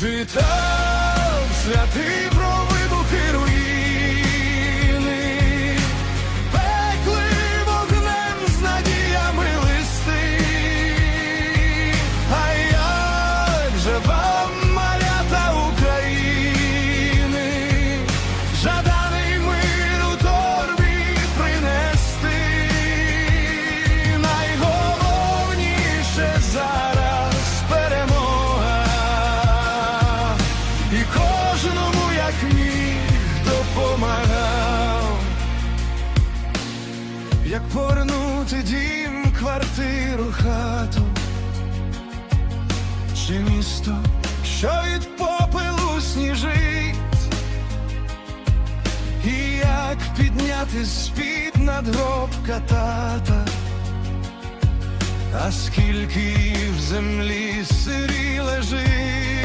Читав святий і кожному як міг допомагав. Як повернути дім, квартиру, хату чи місто, що від попелу сніжить, і як підняти з-під надгробка тата, а скільки в землі лежить.